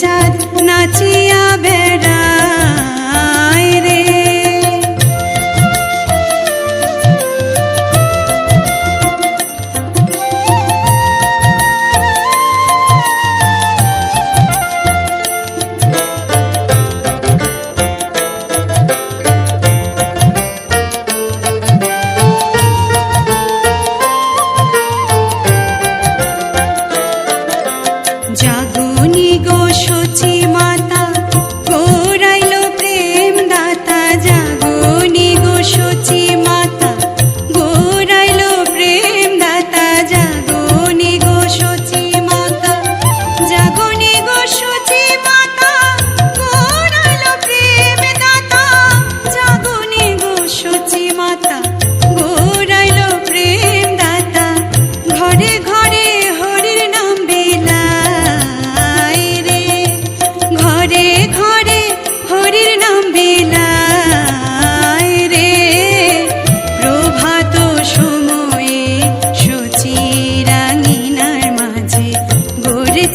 চাঁদ নাচিয়া বেড়া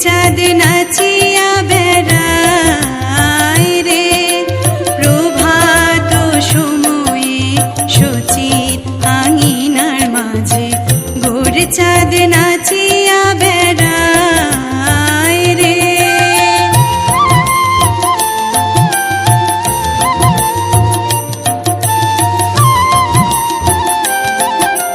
চাঁদ